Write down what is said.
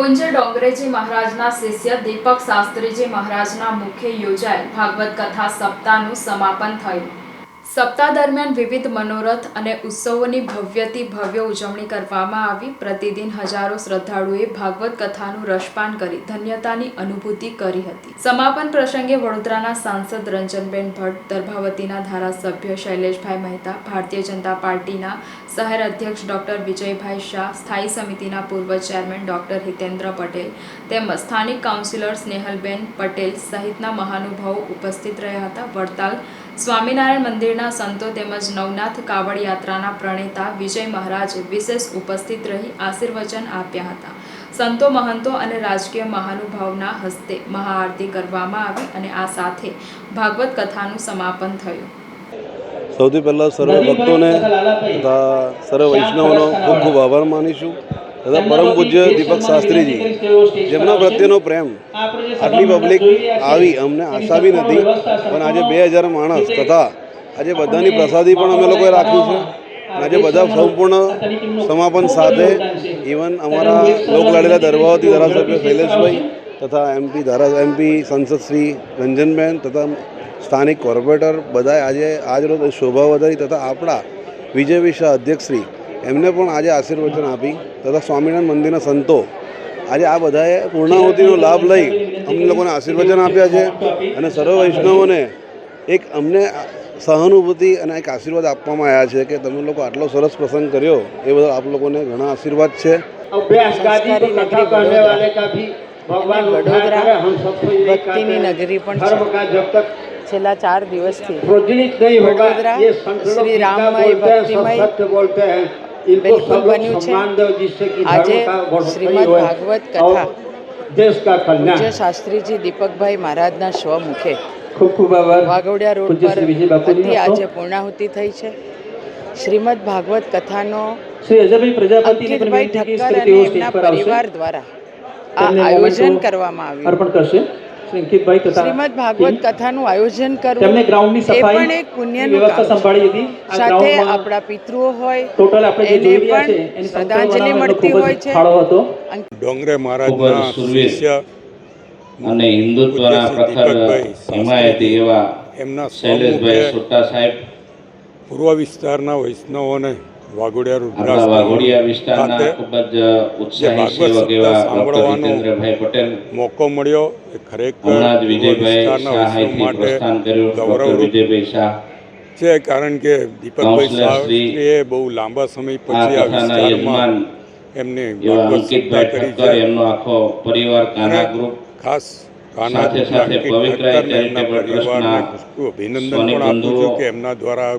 પૂંજ ડોંગરેજી મહારાજના શિષ્ય દીપક શાસ્ત્રીજી મહારાજના મુખે યોજાયેલ ભાગવત કથા સપ્તાહનું સમાપન થયું. સપ્તાહ દરમિયાન વિવિધ મનોરથ અને ઉત્સવોની ભવ્યથી ભવ્ય ઉજવણી કરવામાં આવી. પ્રતિદિન હજારો શ્રદ્ધાળુએ ભાગવત કથાનું રસપાન કરી ધન્યતાની અનુભૂતિ કરી હતી. સમાપન પ્રસંગે વડોદરાના સાંસદ રંજનબેન ભટ્ટ, દર્ભાવતીના ધારાસભ્ય શૈલેષભાઈ મહેતા, ભારતીય જનતા પાર્ટીના શહેર અધ્યક્ષ ડોક્ટર વિજયભાઈ શાહ, સ્થાયી સમિતિના પૂર્વ ચેરમેન ડોક્ટર હિતેન્દ્ર પટેલ તેમજ સ્થાનિક કાઉન્સિલર સ્નેહલબેન પટેલ સહિતના મહાનુભાવો ઉપસ્થિત રહ્યા હતા. વડતાલ સ્વામિનારાયણ મંદિરના સંતો તેમજ નવનાથ કાવડ યાત્રાના પ્રણેતા વિજય મહારાજે વિશેષ ઉપસ્થિત રહી આશીર્વચન આપ્યા હતા. સંતો મહંતો અને રાજકીય મહાનુભાવના હસ્તે મહાઆરતી કરવામાં આવી અને આ સાથે ભાગવત કથાનું સમાપન થયું. સૌથી પહેલાં સર્વ ભક્તોને સર્વ વૈષ્ણવનો ખૂબ ખૂબ આભાર માનીશું. તથા પરમ પૂજ્ય દીપક શાસ્ત્રીજી જેમના પ્રત્યેનો પ્રેમ આટલી પબ્લિક આવી અમને આશા બી નથી પણ આજે બે હજાર માણસ તથા આજે બધાની પ્રસાદી પણ અમે લોકોએ રાખ્યું છે. આજે બધા સંપૂર્ણ સમાપન સાથે ઇવન અમારા લોકલાડીલા દરબાવતી ધારાસભ્ય શૈલેષભાઈ તથા એમપી ધારા એમપી સંસદ શ્રી રંજનબેન તથા સ્થાનિક કોર્પોરેટર બધાએ આજે આજ રોજ શોભા વધારી તથા આપણા વિજય વિશા અધ્યક્ષશ્રી એમને પણ આજે આશીર્વચન આપી તથા સ્વામિનારાયણ મંદિરના સંતો આજે આ બધાએ પૂર્ણાહુતિનો લાભ લઈ અમને લોકોને આશીર્વચન આપ્યા છે અને સર્વ વૈષ્ણવોને એક અમને સહાનુભૂતિ અને એક આશીર્વાદ આપવામાં આવ્યા છે કે તમે લોકો આટલો સરસ પ્રસંગ કર્યો એ બદલ આપ લોકોને ઘણા આશીર્વાદ છે. છેલ્લા ચાર દિવસથી શ્રી રામમય બિલકુલ બન્યું છે. આજે શ્રીમદ ભાગવત કથા. પૂજ્ય શાસ્ત્રીજી દીપકભાઈ મહારાજના સ્વ મુખે. ખૂબ આભાર. વાઘોડિયા રોડ પર આજે પૂર્ણાહુતિ થઈ છે. શ્રીમદ ભાગવત કથાનો શ્રી અજયભાઈ પ્રજાપતિ ઠક્કર અને એમના પરિવાર દ્વારા આ આયોજન કરવામાં આવ્યું. અર્પણ કરશે. અંકિતભાઈ તથા શ્રીમદ ભાગવત કથાનું આયોજન કરવું ગ્રાઉન્ડની એ પણ એક પુણ્યનું વ્યવસ્થા સંભાળી હતી. સાથે આપણા પિતૃઓ હોય ટોટલ આપણે જે એને જોઈ રહ્યા છે પણ એની શ્રદ્ધાંજલિ મળતી હોય છે. ફાળો હતો. ડોંગરે મહારાજના શિષ્ય અને હિન્દુત્વના પ્રખર હિમાયતી એવા એમના શૈલેષભાઈ સુટ્ટા સાહેબ પૂર્વ વિસ્તારના વૈષ્ણવોને વાઘોડિયા આપણા વાઘોડિયા વિસ્તારના ખૂબ જ ઉત્સાહી સેવક એવા સપ્તાહ સાંભળવાનો જીતેન્દ્રભાઈ પટેલ મોકો મળ્યો. એ ખરેખર હમણાં જ વિજયભાઈ શાહ પ્રસ્થાન કર્યું. ડૉક્ટર વિજયભાઈ શાહ. છે કારણ કે દીપકભાઈ શાહ શ્રી બહુ લાંબા સમય પછી આ વિસ્તારમાં એમને અંકિતભાઈ કરી ઠક્કર એમનો આખો પરિવાર કાના ગ્રુપ ખાસ સાથે સાથે પવિત્ર ચેરિટેબલ ટ્રસ્ટના અભિનંદન પણ આપું છું કે એમના દ્વારા